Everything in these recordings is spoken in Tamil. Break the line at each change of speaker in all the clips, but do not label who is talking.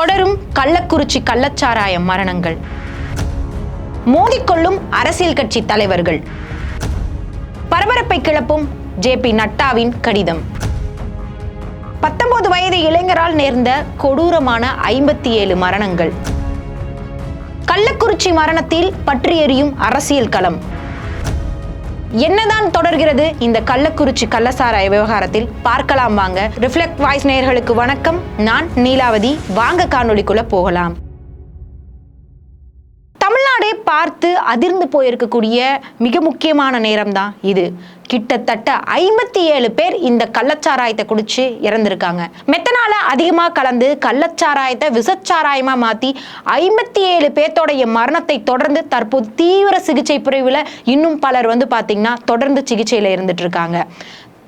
தொடரும் கள்ளக்குறிச்சி கள்ளச்சாராய மரணங்கள். மோதிக்கொள்ளும் அரசியல் கட்சி தலைவர்கள். பரபரப்பை கிளப்பும் ஜே பி நட்டாவின் கடிதம். பத்தொன்பது வயது இளைஞரால் நேர்ந்த கொடூரமான ஐம்பத்தி ஏழு மரணங்கள். கள்ளக்குறிச்சி மரணத்தில் பற்றி எரியும் அரசியல் களம். என்னதான் தொடர்கிறது? இந்த கள்ளக்குறிச்சி கள்ளசாராய விவகாரத்தில் பார்க்கலாம் வாங்க. ரிஃப்ளெக்ட் வாய்ஸ் நேயர்களுக்கு வணக்கம். நான் நீலாவதி. வாங்க காணொலிக்குள்ள போகலாம். பார்த்து அதிர்ந்து போயிருக்கக்கூடிய மிக முக்கியமான நேரம் தான் இது. கிட்டத்தட்ட ஐம்பத்தி ஏழு பேர் இந்த கள்ளச்சாராயத்தை குடிச்சு இறந்திருக்காங்க. மெத்தனால அதிகமாக கலந்து கள்ளச்சாராயத்தை விசச்சாராயமா மாத்தி ஐம்பத்தி ஏழு பேர்த்தோடைய மரணத்தை தொடர்ந்து தற்போது தீவிர சிகிச்சை பிரிவில் இன்னும் பலர் வந்து பார்த்தீங்கன்னா தொடர்ந்து சிகிச்சையில் இருந்துட்டு இருக்காங்க.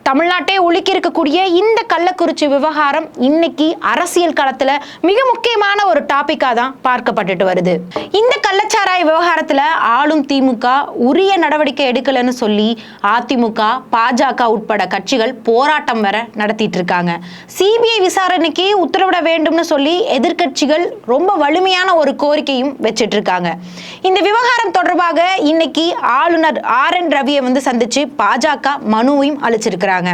தமிழ்நாட்டை ஒழுக்கி இருக்கக்கூடிய இந்த கள்ளக்குறிச்சி விவகாரம் இன்னைக்கு அரசியல் களத்துல மிக முக்கியமான ஒரு டாபிக்கா தான் பார்க்கப்பட்டுட்டு வருது. இந்த கள்ளச்சாராய விவகாரத்துல ஆளும் திமுக உரிய நடவடிக்கை எடுக்கலன்னு சொல்லி அதிமுக பாஜக உட்பட கட்சிகள் போராட்டம் வர நடத்திட்டு இருக்காங்க. சிபிஐ விசாரணைக்கு உத்தரவிட வேண்டும்னு சொல்லி எதிர்க்கட்சிகள் ரொம்ப வலிமையான ஒரு கோரிக்கையும் வச்சிட்டு இருக்காங்க. இந்த விவகாரம் தொடர்பாக இன்னைக்கு ஆளுநர் ஆர் என் ரவியை வந்து சந்திச்சு பாஜக மனுவையும் அளிச்சிருக்கிறாங்க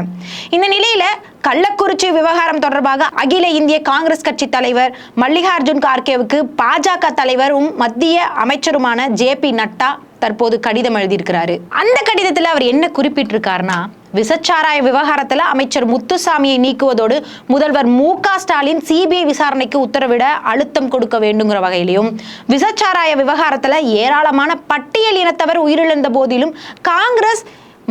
இந்த நிலையில கள்ளக்குறிச்சி விவகாரம் தொடர்பாக அகில இந்திய காங்கிரஸ் கட்சி தலைவர் மல்லிகார்ஜுன் கார்கேவுக்கு பாஜக தலைவரும் மத்திய அமைச்சருமான ஜே பி நட்டா தற்போது கடிதம் எழுதியிருக்கிறாரு. அந்த கடிதத்தில் அவர் என்ன குறிப்பிட்டிருக்காருன்னா விசச்சாராய விவகாரத்தில் அமைச்சர் முத்துசாமியை நீக்குவதோடு முதல்வர் மு ஸ்டாலின் சிபிஐ விசாரணைக்கு உத்தரவிட அழுத்தம் கொடுக்க வேண்டுங்கிற வகையிலையும் விசச்சாராய விவகாரத்தில் ஏராளமான பட்டியல் இனத்தவர் உயிரிழந்த போதிலும் காங்கிரஸ்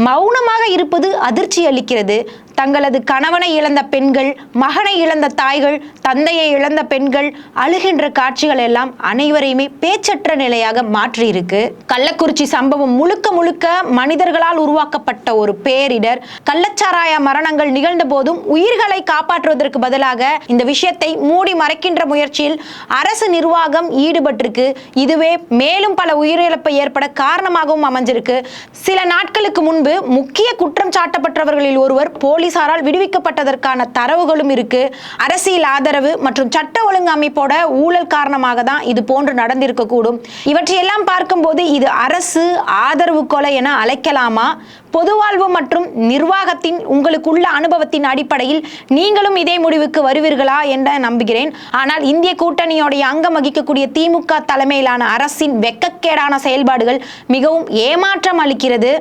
மௌனமாக இருப்பது அதிர்ச்சி அளிக்கிறது. தங்களது கணவனை இழந்த பெண்கள் மகனை இழந்த தாய்கள் தந்தையை இழந்த பெண்கள் அழுகின்ற காட்சிகள் எல்லாம் அனைவரையுமே பேச்சற்ற நிலையாக மாற்றியிருக்கு. கள்ளக்குறிச்சி சம்பவம் முழுக்க முழுக்க மனிதர்களால் உருவாக்கப்பட்ட ஒரு பேரிடர். கள்ளச்சாராய மரணங்கள் நிகழ்ந்த போதும் உயிர்களை காப்பாற்றுவதற்கு பதிலாக இந்த விஷயத்தை மூடி மறைக்கின்ற முயற்சியில் அரசு நிர்வாகம் ஈடுபட்டிருக்கு. இதுவே மேலும் பல உயிரிழப்பு ஏற்பட காரணமாகவும் அமைஞ்சிருக்கு. சில நாட்களுக்கு முன்பு முக்கிய குற்றம் சாட்டப்பட்டவர்களில் ஒருவர் போலீசாரால் விடுவிக்கப்பட்டதற்கான தரவுகளும் இருக்கு. அரசியல் ஆதரவு மற்றும் சட்ட ஒழுங்கு அமைப்போட ஊழல் காரணமாக தான் இது போன்று நடந்திருக்க கூடும் இவற்றையெல்லாம் பார்க்கும்போது இது அரசு ஆதரவு கொலை என அழைக்கலாமா? பொதுவாழ்வு மற்றும் நிர்வாகத்தின் உங்களுக்குள்ள அனுபவத்தின் அடிப்படையில் நீங்களும் இதே முடிவுக்கு வருவீர்களா என்ற நம்புகிறேன். ஆனால் இந்திய கூட்டணியோடைய அங்கம் வகிக்கக்கூடிய திமுக தலைமையிலான அரசின் வெக்கக்கேடான செயல்பாடுகள் மிகவும் ஏமாற்றம் அளிக்கிறது.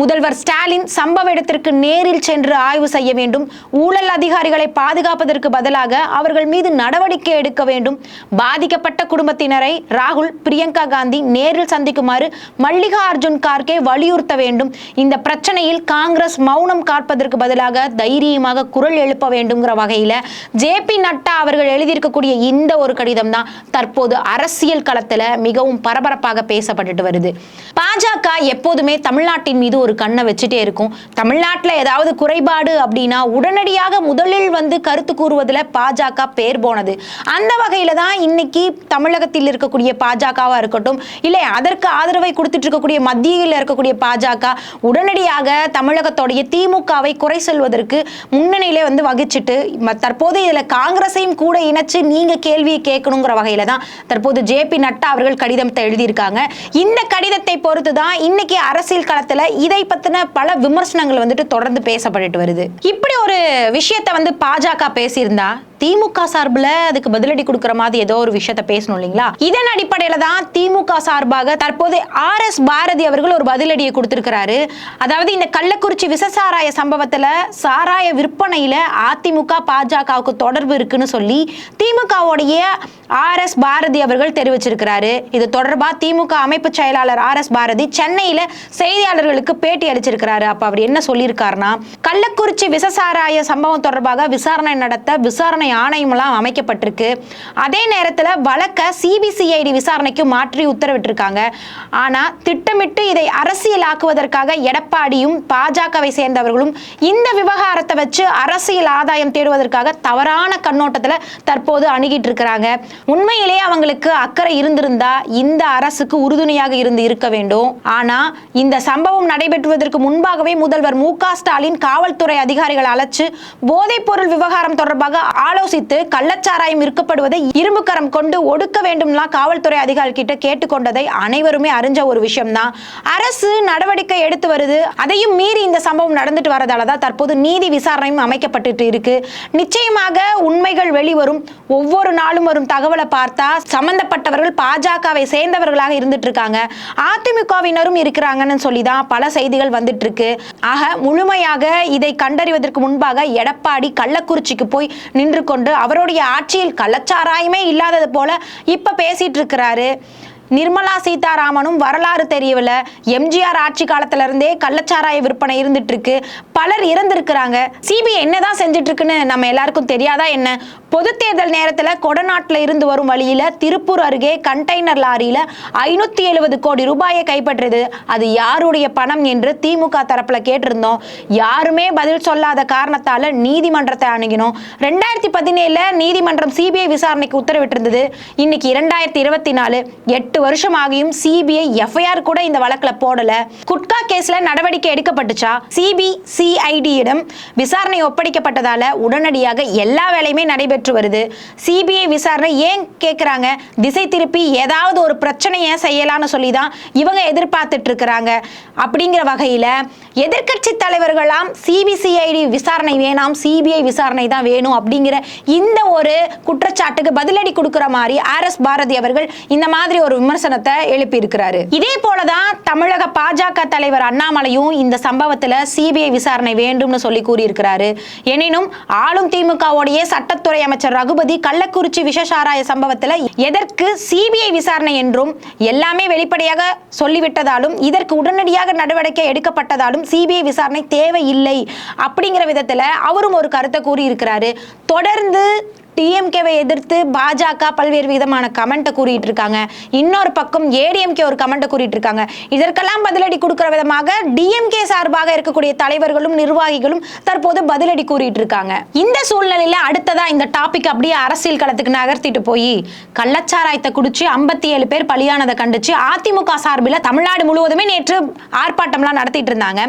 முதல்வர் ஸ்டாலின் சம்பவ இடத்திற்கு நேரில் சென்று ஆய்வு செய்ய வேண்டும். ஊழல் அதிகாரிகளை பாதுகாப்பதற்கு பதிலாக அவர்கள் மீது நடவடிக்கை எடுக்க வேண்டும். பாதிக்கப்பட்ட குடும்பத்தினரை ராகுல் பிரியங்கா காந்தி நேரில் சந்திக்குமாறு மல்லிகா அர்ஜுன் கார்கே வலியுறுத்த வேண்டும். இந்த பிரச்சனையில் காங்கிரஸ் மௌனம் காப்பதற்கு பதிலாக தைரியமாக குரல் எழுப்ப வேண்டுங்கிற வகையில் ஜே பி நட்டா அவர்கள் எழுதியிருக்கக்கூடிய இந்த ஒரு கடிதம் தான் தற்போது அரசியல் களத்தில் மிகவும் பரபரப்பாக பேசப்பட்டுட்டு வருது. பாஜக எப்போதுமே தமிழ்நாட்டின் மீது ஒரு கண்ணை வச்சுட்டே இருக்கும். தமிழ்நாட்டில் ஏதாவது குறைபாடு அப்படின்னா உடனடியாக முதலில் வந்து கருத்து கூறுவதில் பாஜக பேர் போனது. அந்த வகையில் தான் இன்னைக்கு தமிழகத்தில் இருக்கக்கூடிய பாஜகவாக இருக்கட்டும் இல்லை அதற்கு ஆதரவை கொடுத்துட்டு இருக்கக்கூடிய மத்தியில் இருக்கக்கூடிய பாஜக உடனடி நேரடியாக தமிழகத்தோடைய திமுகவை குறை சொல்வதற்கு முன்னணியிலே வந்து வகிச்சிட்டு தற்போது இதில் காங்கிரஸையும் கூட இணைச்சு நீங்கள் கேள்வியை கேட்கணுங்கிற வகையில் தான் தற்போது ஜே பி நட்டா அவர்கள் கடிதத்தை எழுதியிருக்காங்க. இந்த கடிதத்தை பொறுத்து தான் இன்னைக்கு அரசியல் களத்தில் இதை பற்றின பல விமர்சனங்கள் வந்துட்டு தொடர்ந்து பேசப்பட்டுட்டு வருது. இப்படி ஒரு விஷயத்தை வந்து பாஜக பேசியிருந்தா திமுக சார்பில் அதுக்கு பதிலடி கொடுக்குற மாதிரி ஏதோ ஒரு விஷயத்த பேசணும் இல்லைங்களா? இதன் அடிப்படையில் தான் திமுக சார்பாக தற்போது ஆர் எஸ் பாரதி அவர்கள் ஒரு பதிலடியை கொடுத்திருக்கிறாரு. அதாவது இந்த கள்ளக்குறிச்சி விசசாராய சம்பவத்தில் சாராய விற்பனையில் அதிமுக பாஜகவுக்கு தொடர்பு இருக்குன்னு சொல்லி திமுகவுடைய ஆர் எஸ் பாரதி அவர்கள் தெரிவிச்சிருக்கிறாரு. இது தொடர்பாக திமுக அமைப்பு செயலாளர் ஆர் எஸ் பாரதி சென்னையில் செய்தியாளர்களுக்கு பேட்டி அளிச்சிருக்கிறாரு. அப்போ அவர் என்ன சொல்லியிருக்காருன்னா கள்ளக்குறிச்சி விசசாராய சம்பவம் தொடர்பாக விசாரணை நடத்த விசாரணை ஆணையமெல்லாம் அமைக்கப்பட்டிருக்கு. அதே நேரத்தில் வழக்க சிபிசிஐடி விசாரணைக்கு மாற்றி உத்தரவிட்டிருக்காங்க. ஆனால் திட்டமிட்டு இதை அரசியலாக்குவதற்காக எடப்பாடியும் பாஜகவை சேர்ந்தவர்களும் இந்த விவகாரத்தை வச்சு அரசியல் ஆதாயம் தேடுவதற்காக தவறான கண்ணோட்டத்தில் தற்போது அணுகிட்டு இருக்கிறாங்க. உண்மையிலேயே அவங்களுக்கு அக்கறை இருந்திருந்தா இந்த அரசுக்கு உறுதுணையாக இருந்து இருக்க வேண்டும். ஆனால் இந்த சம்பவம் நடைபெற்றுவதற்கு முன்பாகவே முதல்வர் மு க ஸ்டாலின் காவல்துறை அதிகாரிகள் அழைச்சு போதைப்பொருள் விவகாரம் தொடர்பாக ஆள் ஆலோசித்து கள்ளச்சாராயம் இருக்கப்படுவதை இரும்பு கரம் கொண்டு ஒடுக்க வேண்டும்லாம் காவல்துறை அதிகாரி கிட்ட கேட்டுக்கொண்டதை அனைவருமே அறிஞ்ச ஒரு விஷயம்தான் அரசு நடவடிக்கை எடுத்து வருது. அதையும் மீறி இந்த சம்பவம் நடந்துட்டு வரதால தான் தற்போது நீதி விசாரணையும் அமைக்கப்பட்டு இருக்கு. நிச்சயமாக உண்மைகள் வெளிவரும். ஒவ்வொரு நாளும் வரும் தகவலை பார்த்தா சம்பந்தப்பட்டவர்கள் பாஜகவை சேர்ந்தவர்களாக இருந்துட்டு இருக்காங்க அதிமுகவினரும் இருக்கிறாங்கன்னு சொல்லி தான் பல செய்திகள் வந்துட்டு இருக்கு ஆக முழுமையாக இதை கண்டறிவதற்கு முன்பாக எடப்பாடி கள்ளக்குறிச்சிக்கு போய் நின்று கொண்டு அவருடைய ஆட்சியில் கள்ளச்சாராயமே இல்லாதது போல இப்ப பேசிட்டு இருக்கிறாரு. நிர்மலா சீதாராமனும் வரலாறு தெரியவில்ல. எம்ஜிஆர் ஆட்சி காலத்துல இருந்தே கள்ளச்சாராய விற்பனை இருந்துட்டு இருக்கு. பலர் இறந்திருக்கிறாங்க. சிபிஐ என்னதான் செஞ்சுட்டு இருக்குன்னு நம்ம எல்லாருக்கும் தெரியாதா என்ன? பொது தேர்தல் நேரத்தில் கொடநாட்டில் இருந்து வரும் வழியில் திருப்பூர் அருகே கண்டெய்னர் லாரியில் ஐநூத்தி எழுபது கோடி ரூபாயை கைப்பற்றியது அது யாருடைய பணம் என்று திமுக தரப்பில் கேட்டிருந்தோம். யாருமே பதில் சொல்லாத காரணத்தால் நீதிமன்றத்தை அணுகினோம். ரெண்டாயிரத்தி பதினேழுல நீதிமன்றம் சிபிஐ விசாரணைக்கு உத்தரவிட்டிருந்தது. இன்னைக்கு இரண்டாயிரத்தி இருபத்தி நாலு. எட்டு வருஷம் ஆகியும் சிபிஐ எஃப்ஐஆர் கூட இந்த வழக்கில் போடல. குட்கா கேஸ்ல நடவடிக்கை எடுக்கப்பட்டுச்சா? சிபிசிஐடியிடம் விசாரணை ஒப்படைக்கப்பட்டதால உடனடியாக எல்லா வேலையுமே நடைபெற்று நடைபெற்று வருது. சிபிஐ விசாரணை ஏன் கேட்குறாங்க திசை திருப்பி ஏதாவது ஒரு பிரச்சனையை செய்யலாம்னு சொல்லி தான் இவங்க எதிர்பார்த்துட்டு இருக்கிறாங்க. அப்படிங்கிற வகையில் எதிர்கட்சி தலைவர்களாம் சிபிசிஐடி விசாரணை வேணாம் சிபிஐ விசாரணை தான் வேணும் அப்படிங்கிற இந்த ஒரு குற்றச்சாட்டுக்கு பதிலடி கொடுக்குற மாதிரி ஆர் எஸ் பாரதி அவர்கள் இந்த மாதிரி ஒரு விமர்சனத்தை எழுப்பியிருக்கிறாரு. இதே போலதான் தமிழக பாஜக தலைவர் அண்ணாமலையும் இந்த சம்பவத்தில் சிபிஐ விசாரணை வேண்டும்னு சொல்லி கூறியிருக்கிறாரு. எனினும் ஆளும் திமுகவுடைய சட்டத்துறை அமைச்சர் ரகுபதி கள்ளக்குறிச்சி விஷசாராய சம்பவத்தில் எதற்கு சிபிஐ விசாரணை என்றும் எல்லாமே வெளிப்படையாக சொல்லிவிட்டதாலும் இதற்கு உடனடியாக நடவடிக்கை எடுக்கப்பட்டதாலும் சிபிஐ விசாரணை தேவையில்லை அப்படிங்கிற விதத்தில் அவரும் ஒரு கருத்தை கூறியிருக்கிறாரு. தொடர்ந்து டிஎம்கேவை எதிர்த்து பாஜக பல்வேறு விதமான கமெண்ட்டை கூறிட்டு இருக்காங்க இன்னொரு பக்கம் ஏடிஎம்கே ஒரு கமெண்ட்டை கூறிட்டு இருக்காங்க இதற்கெல்லாம் பதிலடி கொடுக்கிற விதமாக டிஎம்கே சார்பாக இருக்கக்கூடிய தலைவர்களும் நிர்வாகிகளும் தற்போது பதிலடி கூறிட்டு இருக்காங்க இந்த சூழ்நிலையில அடுத்ததா இந்த டாபிக் அப்படியே அரசியல் களத்துக்கு நகர்த்திட்டு போய் கள்ளச்சாராயத்தை குடிச்சு ஐம்பத்தி ஏழு பேர் பலியானதை கண்டிச்சு அதிமுக சார்பில் தமிழ்நாடு முழுவதுமே நேற்று ஆர்ப்பாட்டம்லாம் நடத்திட்டு இருந்தாங்க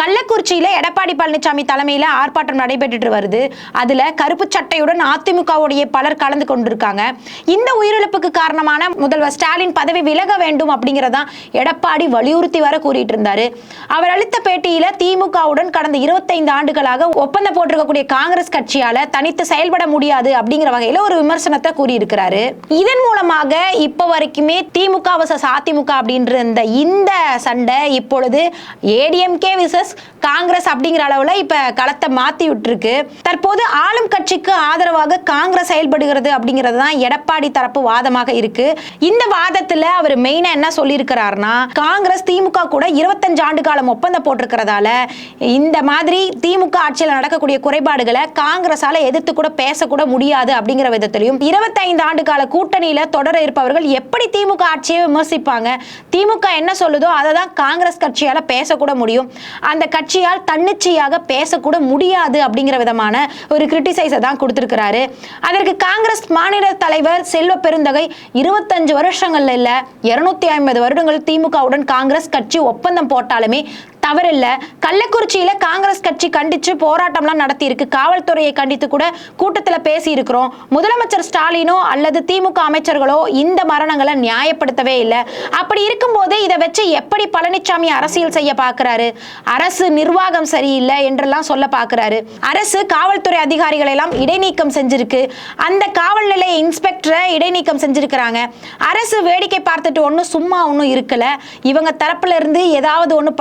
கள்ளக்குறிச்சியில எடப்பாடி பழனிசாமி தலைமையில ஆர்ப்பாட்டம் நடைபெற்றுட்டு வருது. அதுல கருப்பு சட்டையுடன் அதிமுக திமுகவுடைய பலர் கலந்து கொண்டிருக்காங்க. இந்த உயிரிழப்புக்கு காரணமான முதல்வர் ஸ்டாலின் பதவி விலக வேண்டும் அப்படிங்கறதான் எடப்பாடி வலியுறுத்தி வர கூறிட்டு இருந்தாரு. அவர் அளித்த பேட்டியில திமுகவுடன் கடந்த இருபத்தைந்து ஆண்டுகளாக ஒப்பந்தம் போட்டிருக்கக்கூடிய காங்கிரஸ் கட்சியால தனித்து செயல்பட முடியாது அப்படிங்கிற வகையில ஒரு விமர்சனத்தை கூறியிருக்கிறாரு. இதன் மூலமாக இப்ப வரைக்குமே திமுக வசஸ் அதிமுக அப்படின்ற இந்த இந்த சண்டை இப்பொழுது ஏடிஎம்கே விசஸ் காங்கிரஸ் அப்படிங்கிற அளவுல இப்ப களத்தை மாத்தி விட்டுருக்கு. தற்போது ஆளும் கட்சிக்கு ஆதரவாக காங்கிரஸ் செயல்படுகிறது அப்படிங்கிறது தான் எடப்பாடி தரப்பு வாதமாக இருக்கு. இந்த வாதத்துல அவர் மெயினா என்ன சொல்லியிருக்கிறாருன்னா காங்கிரஸ் திமுக கூட இருபத்தஞ்சு ஆண்டு காலம் ஒப்பந்தம் போட்டிருக்கிறதால இந்த மாதிரி திமுக ஆட்சியில் நடக்கக்கூடிய குறைபாடுகளை காங்கிரஸால எதிர்த்து கூட பேசக்கூட முடியாது அப்படிங்கிற விதத்திலையும் இருபத்தைந்து ஆண்டு கால கூட்டணியில தொடர இருப்பவர்கள் எப்படி திமுக ஆட்சியை விமர்சிப்பாங்க? திமுக என்ன சொல்லுதோ அதை தான் காங்கிரஸ் கட்சியால பேசக்கூட முடியும். அந்த கட்சியால் தன்னிச்சையாக பேசக்கூட முடியாது அப்படிங்கிற விதமான ஒரு கிரிட்டிசைஸை தான் கொடுத்துருக்கிறாரு. அதற்கு காங்கிரஸ் மாநில தலைவர் செல்வ பெருந்தகை இருபத்தஞ்சு வருஷங்கள்ல இல்ல இருநூத்தி ஐம்பது வருடங்கள் திமுகவுடன் காங்கிரஸ் கட்சி ஒப்பந்தம் போட்டாலுமே தவறில்ல. கள்ளக்குறிச்சியில காங்கிரஸ் கட்சி கண்டிச்சு போராட்டம்லாம் நடத்தி இருக்கு காவல்துறையை கண்டித்து கூட கூட்டத்தில் பேசி இருக்கிறோம் முதலமைச்சர் ஸ்டாலினோ அல்லது திமுக அமைச்சர்களோ இந்த மரணங்களை நியாயப்படுத்தவே இல்லை. அப்படி இருக்கும்போது இதை வச்சு எப்படி பழனிசாமி அரசியல் செய்ய பார்க்கிறாரு அரசு நிர்வாகம் சரியில்லை என்றெல்லாம் சொல்ல பார்க்கிறாரு அரசு காவல்துறை அதிகாரிகளை எல்லாம் இடைநீக்கம் செஞ்சிருக்கு. அந்த காவல் நிலைய இன்ஸ்பெக்டரை இடைநீக்கம் செஞ்சிருக்கிறாங்க. அரசு வேடிக்கை பார்த்துட்டு ஒன்றும் சும்மா ஒன்றும் இருக்கல. இவங்க தரப்புல இருந்து ஏதாவது ஒன்று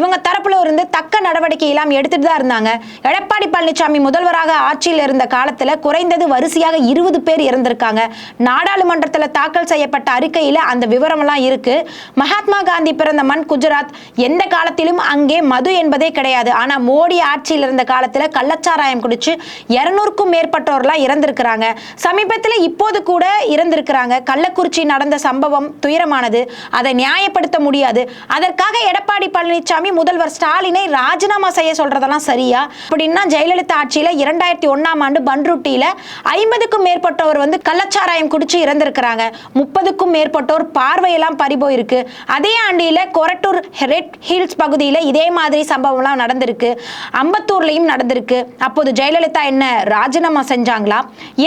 இவங்க தரப்புல இருந்து தக்க நடவடிக்கை எல்லாம் எடுத்துட்டு தான் இருந்தாங்க. எடப்பாடி பழனிசாமி முதல்வராக ஆட்சியில் இருந்த காலத்துல குறைந்தது வரிசையாக இருபது பேர் இறந்திருக்காங்க. நாடாளுமன்றத்தில் தாக்கல் செய்யப்பட்ட அறிக்கையில அந்த விவரமெல்லாம் இருக்கு. மகாத்மா காந்தி பிறந்த மண் குஜராத் எந்த காலத்திலும் அங்கே மது என்பதே கிடையாது. ஆனா மோடி ஆட்சியில் இருந்த காலத்துல கள்ளச்சாராயம் குடிச்சு இருநூறுக்கும் மேற்பட்டோர்லாம் இறந்திருக்கிறாங்க. சமீபத்தில் இப்போது கூட இறந்திருக்கிறாங்க. கள்ளக்குறிச்சி நடந்த சம்பவம் துயரமானது. அதை நியாயப்படுத்த முடியாது. அதற்காக எடப்பாடி பழனிசாமி பழனிசாமி முதல்வர் ஸ்டாலினை ராஜினாமா செய்ய சொல்றதெல்லாம் சரியா? அப்படின்னா ஜெயலலிதா ஆட்சியில இரண்டாயிரத்தி ஒன்னாம் ஆண்டு பன்ருட்டியில ஐம்பதுக்கும் மேற்பட்டோர் வந்து கள்ளச்சாராயம் குடிச்சு இறந்திருக்கிறாங்க. முப்பதுக்கும் மேற்பட்டோர் பார்வையெல்லாம் பறிபோயிருக்கு. அதே ஆண்டியில கொரட்டூர் ரெட் ஹில்ஸ் பகுதியில இதே மாதிரி சம்பவம்லாம் நடந்திருக்கு. அம்பத்தூர்லயும் நடந்திருக்கு. அப்போது ஜெயலலிதா என்ன ராஜினாமா செஞ்சாங்களா?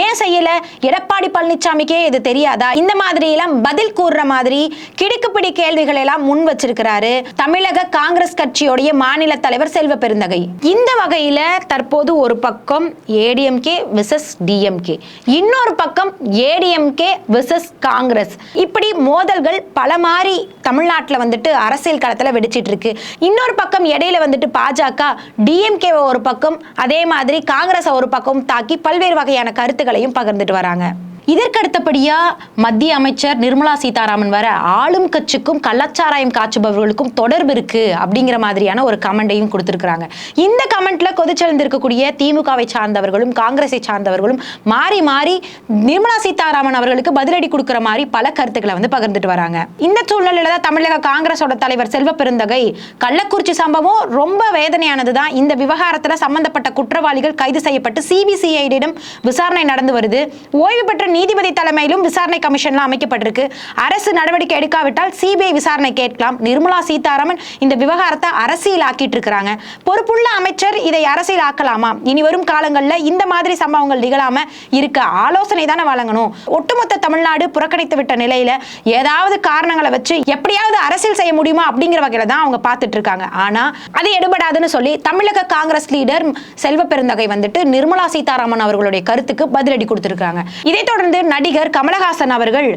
ஏன் செய்யல? எடப்பாடி பழனிசாமிக்கே இது தெரியாதா? இந்த மாதிரி எல்லாம் பதில் கூறுற மாதிரி கிடுக்குப்பிடி கேள்விகளை எல்லாம் முன் வச்சிருக்கிறாரு. தமிழக காங்கிரஸ் கட்சியோடைய மாநில தலைவர் செல்வ பெருந்தகை. இந்த வகையில தற்போது ஒரு பக்கம் ஏடிஎம்கே விசஸ் டிஎம்கே. இன்னொரு பக்கம் ஏடிஎம்கே விசஸ் காங்கிரஸ். இப்படி மோதல்கள் பல மாறி தமிழ்நாட்டில் வந்துட்டு அரசியல் களத்தில் வெடிச்சிட்டு இருக்கு. இன்னொரு பக்கம் இடையில வந்துட்டு பாஜக டிஎம்கே ஒரு பக்கம் அதே மாதிரி காங்கிரஸ் ஒரு பக்கம் தாக்கி பல்வேறு வகையான கருத்துக்களையும் பகிர்ந்துட்டு வராங்க. இதற்கடுத்தபடியா மத்திய அமைச்சர் நிர்மலா சீதாராமன் வர ஆளும் கட்சிக்கும் கள்ளச்சாராயம் காய்ச்சுபவர்களுக்கும் தொடர்பு இருக்கு அப்படிங்கிற மாதிரியான ஒரு கமெண்டையும் கொடுத்திருக்கிறாங்க. இந்த கமெண்ட்ல கொதிச்செழுந்திருக்கக்கூடிய திமுகவை சார்ந்தவர்களும் காங்கிரஸை சார்ந்தவர்களும் மாறி மாறி நிர்மலா சீதாராமன் அவர்களுக்கு பதிலடி கொடுக்குற மாதிரி பல கருத்துக்களை வந்து பகிர்ந்துட்டு வராங்க. இந்த சூழ்நிலையில தான் தமிழக காங்கிரஸோட தலைவர் செல்வ பெருந்தகை கள்ளக்குறிச்சி சம்பவம் ரொம்ப வேதனையானது தான் இந்த விவகாரத்துல சம்பந்தப்பட்ட குற்றவாளிகள் கைது செய்யப்பட்டு சிபிசிஐடியிடம் விசாரணை நடந்து வருது. ஓய்வு பெற்ற நீதிபதி தலைமையிலும் விசாரணை கமிஷன்லாம் அமைக்கப்பட்டிருக்கு. அரசு நடவடிக்கை எடுக்காவிட்டால் சிபிஐ விசாரணை கேட்கலாம். நிர்மலா சீதாராமன் இந்த விவகாரத்தை அரசியல் ஆக்கிட்டு இருக்கிறாங்க. பொறுப்புள்ள அமைச்சர் இதை அரசியல் ஆக்கலாமா இனி வரும் காலங்களில் இந்த மாதிரி சம்பவங்கள் நிகழாம இருக்க ஆலோசனை தானே வழங்கணும். ஒட்டுமொத்த தமிழ்நாடு புறக்கணித்து விட்ட நிலையில ஏதாவது காரணங்களை வச்சு எப்படியாவது அரசியல் செய்ய முடியுமா அப்படிங்கிற வகையில தான் அவங்க பார்த்துட்டு இருக்காங்க. ஆனா அது எடுபடாதுன்னு சொல்லி தமிழக காங்கிரஸ் லீடர் செல்வ பெருந்தகை வந்துட்டு நிர்மலா சீதாராமன் அவர்களுடைய கருத்துக்கு பதிலடி கொடுத்திருக்காங்க. இதை தொடர்ந்து நடிகர் கமலஹாசன் அவர்கள்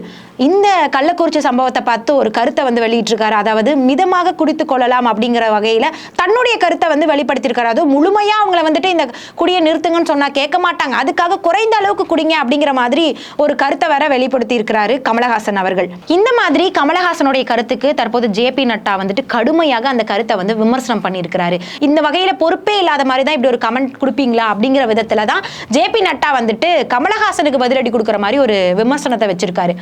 இந்த கள்ளக்குறிச்சி சம்பவத்தை பார்த்து ஒரு கருத்தை வந்து வெளியிட்டிருக்காரு. அதாவது மிதமாக குடித்து கொள்ளலாம் அப்படிங்கிற வகையில் தன்னுடைய கருத்தை வந்து வெளிப்படுத்தியிருக்காரு. அதுவும் முழுமையா அவங்கள வந்துட்டு இந்த குடியை நிறுத்துங்கன்னு சொன்னால் கேட்க மாட்டாங்க. அதுக்காக குறைந்த அளவுக்கு குடிங்க அப்படிங்கிற மாதிரி ஒரு கருத்தை வேற வெளிப்படுத்தி இருக்கிறாரு கமலஹாசன் அவர்கள். இந்த மாதிரி கமலஹாசனுடைய கருத்துக்கு தற்போது ஜேபி நட்டா வந்துட்டு கடுமையாக அந்த கருத்தை வந்து விமர்சனம் பண்ணியிருக்கிறாரு. இந்த வகையில் பொறுப்பே இல்லாத மாதிரி தான் இப்படி ஒரு கமெண்ட் கொடுப்பீங்களா அப்படிங்கிற விதத்தில் தான் ஜேபி நட்டா வந்துட்டு கமலஹாசனுக்கு பதிலடி கொடுக்குற மாதிரி ஒரு விமர்சனத்தை வச்சிருக்காரு.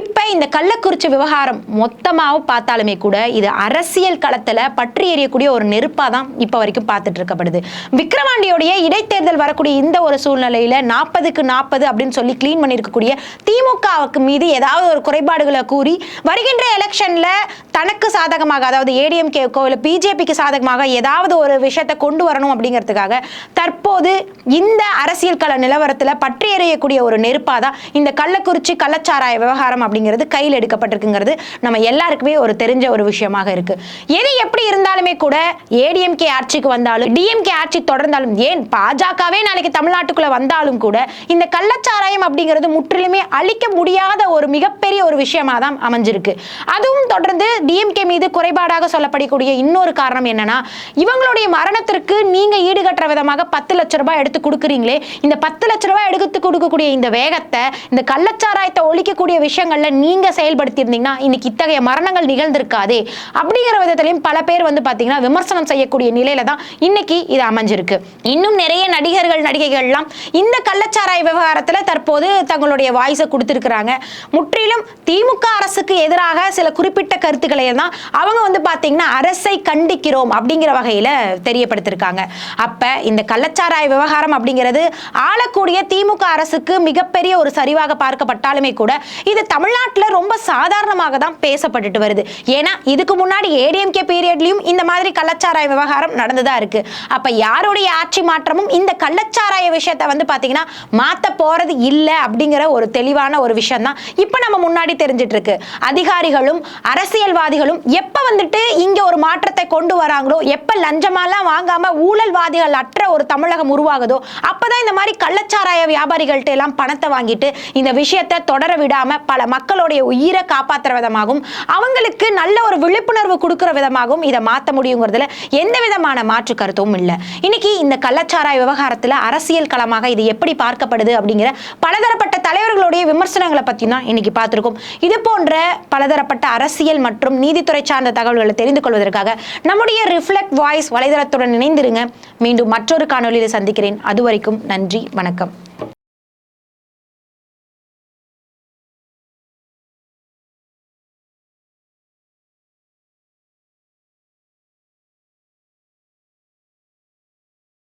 இப்போ இந்த கள்ளக்குறிச்சி விவகாரம் மொத்தமாக பார்த்தாலுமே கூட இது அரசியல் களத்தில் பற்றி எறியக்கூடிய ஒரு நெருப்பாக தான் இப்போ வரைக்கும் பார்த்துட்டு இருக்கப்படுது. விக்ரவாண்டியோடைய இடைத்தேர்தல் வரக்கூடிய இந்த ஒரு சூழ்நிலையில் நாற்பதுக்கு நாற்பது அப்படின்னு சொல்லி க்ளீன் பண்ணியிருக்கக்கூடிய திமுகவுக்கு மீது ஏதாவது ஒரு குறைபாடுகளை கூறி வருகின்ற எலெக்ஷனில் தனக்கு சாதகமாக அதாவது ஏடிஎம்கேக்கோ இல்லை பிஜேபிக்கு சாதகமாக ஏதாவது ஒரு விஷயத்தை கொண்டு வரணும் அப்படிங்கிறதுக்காக தற்போது இந்த அரசியல் கள நிலவரத்தில் பற்றி எறியக்கூடிய ஒரு நெருப்பாக தான் இந்த கள்ளக்குறிச்சி கள்ளச்சாராய விவகாரம் அப்படிங்கிறது கையில் எடுக்கப்பட்டிருக்குங்கிறது நம்ம எல்லாருக்குமே ஒரு தெரிஞ்ச ஒரு விஷயமாக இருக்கு. எது எப்படி இருந்தாலுமே கூட ஏடிஎம்கே ஆட்சிக்கு வந்தாலும் டிஎம்கே ஆட்சி தொடர்ந்தாலும் ஏன் பாஜகவே நாளைக்கு தமிழ்நாட்டுக்குள்ள வந்தாலும் கூட இந்த கள்ளச்சாராயம் அப்படிங்கிறது முற்றிலுமே அழிக்க முடியாத ஒரு மிகப்பெரிய ஒரு விஷயமா தான் அமைஞ்சிருக்கு. அதுவும் தொடர்ந்து டிஎம்கே மீது குறைபாடாக சொல்லப்படக்கூடிய இன்னொரு காரணம் என்னன்னா இவங்களுடைய மரணத்திற்கு நீங்க ஈடுகட்டுற விதமாக பத்து லட்ச ரூபாய் எடுத்து கொடுக்குறீங்களே இந்த பத்து லட்ச ரூபாய் எடுத்து கொடுக்கக்கூடிய இந்த வேகத்தை இந்த கள்ளச்சாராயத்தை ஒழிக்கக்கூடிய விஷயங்கள்ல நீங்க செயல்படுத்தியிருந்தீங்கன்னா இன்னைக்கு இத்தகைய மரணங்கள் நிகழ்ந்திருக்காதே. அப்படிங்கிற விதத்திலையும் பல பேர் வந்து பாத்தீங்கன்னா விமர்சனம் செய்யக்கூடிய நிலையில தான் இன்னைக்கு இது அமைஞ்சிருக்கு. இன்னும் நிறைய நடிகர்கள் நடிகைகள்லாம் இந்த கள்ளச்சாராய விவகாரத்துல தற்போது தங்களுடைய வாய்ஸை கொடுத்திருக்கிறாங்க. முற்றிலும் திமுக அரசுக்கு எதிராக சில குறிப்பிட்ட கருத்துக்களை தான் அவங்க வந்து பாத்தீங்கன்னா அரசை கண்டிக்கிறோம் அப்படிங்கிற வகையில தெரியப்படுத்திருக்காங்க. அப்ப இந்த கள்ளச்சாராய விவகாரம் அப்படிங்கிறது ஆளக்கூடிய திமுக அரசுக்கு மிகப்பெரிய ஒரு சரிவாக பார்க்கப்பட்டாலுமே கூட இது தமிழ்நாட்டில் ரொம்ப சாதாரணமாக தான் பேசப்பட்டுட்டு வருது. ஏன்னா இதுக்கு முன்னாடி ஏடிஎம்கே பீரியட்லையும் இந்த மாதிரி கள்ளச்சாராய விவகாரம் நடந்துதா இருக்கு. அப்ப யாருடைய ஆட்சி மாற்றமும் இந்த கள்ளச்சாராய விஷயத்தை வந்து பாத்தீங்கன்னா மாத்த போறது இல்லை அப்படிங்கிற ஒரு தெளிவான ஒரு விஷயம் தான் இப்ப நம்ம முன்னாடி தெரிஞ்சிட்டு இருக்கு அதிகாரிகளும் அரசியல்வாதிகளும் எப்ப வந்துட்டு இங்க ஒரு மாற்றத்தை கொண்டு வராங்களோ எப்ப லஞ்சமாலாம் வாங்காம ஊழல்வாதிகள் அற்ற ஒரு தமிழகம் உருவாகுதோ அப்பதான் இந்த மாதிரி கள்ளச்சாராய வியாபாரிகள்ட்ட எல்லாம் பணத்தை வாங்கிட்டு இந்த விஷயத்தை தொடர விடாம பல மக்களுடைய உயிரை காப்பாற்றுற விதமாகவும் அவங்களுக்கு நல்ல ஒரு விழிப்புணர்வு கொடுக்கிற விதமாகவும் இதை மாற்ற முடியுங்கிறதுல எந்த விதமான மாற்று கருத்தும் இல்லை. இன்னைக்கு இந்த கள்ளச்சாராய விவகாரத்தில் அரசியல் களமாக இது எப்படி பார்க்கப்படுது அப்படிங்கிற பலதரப்பட்ட தலைவர்களுடைய விமர்சனங்களை பத்தி தான் இன்னைக்கு பார்த்திருக்கோம். இது போன்ற பலதரப்பட்ட அரசியல் மற்றும் நீதித்துறை சார்ந்த தகவல்களை தெரிந்து கொள்வதற்காக நம்முடைய ரிஃப்ளெக்ட் வாய்ஸ் வலைதளத்துடன் இணைந்திருங்க. மீண்டும் மற்றொரு காணொலியில் சந்திக்கிறேன். அது வரைக்கும் நன்றி வணக்கம்.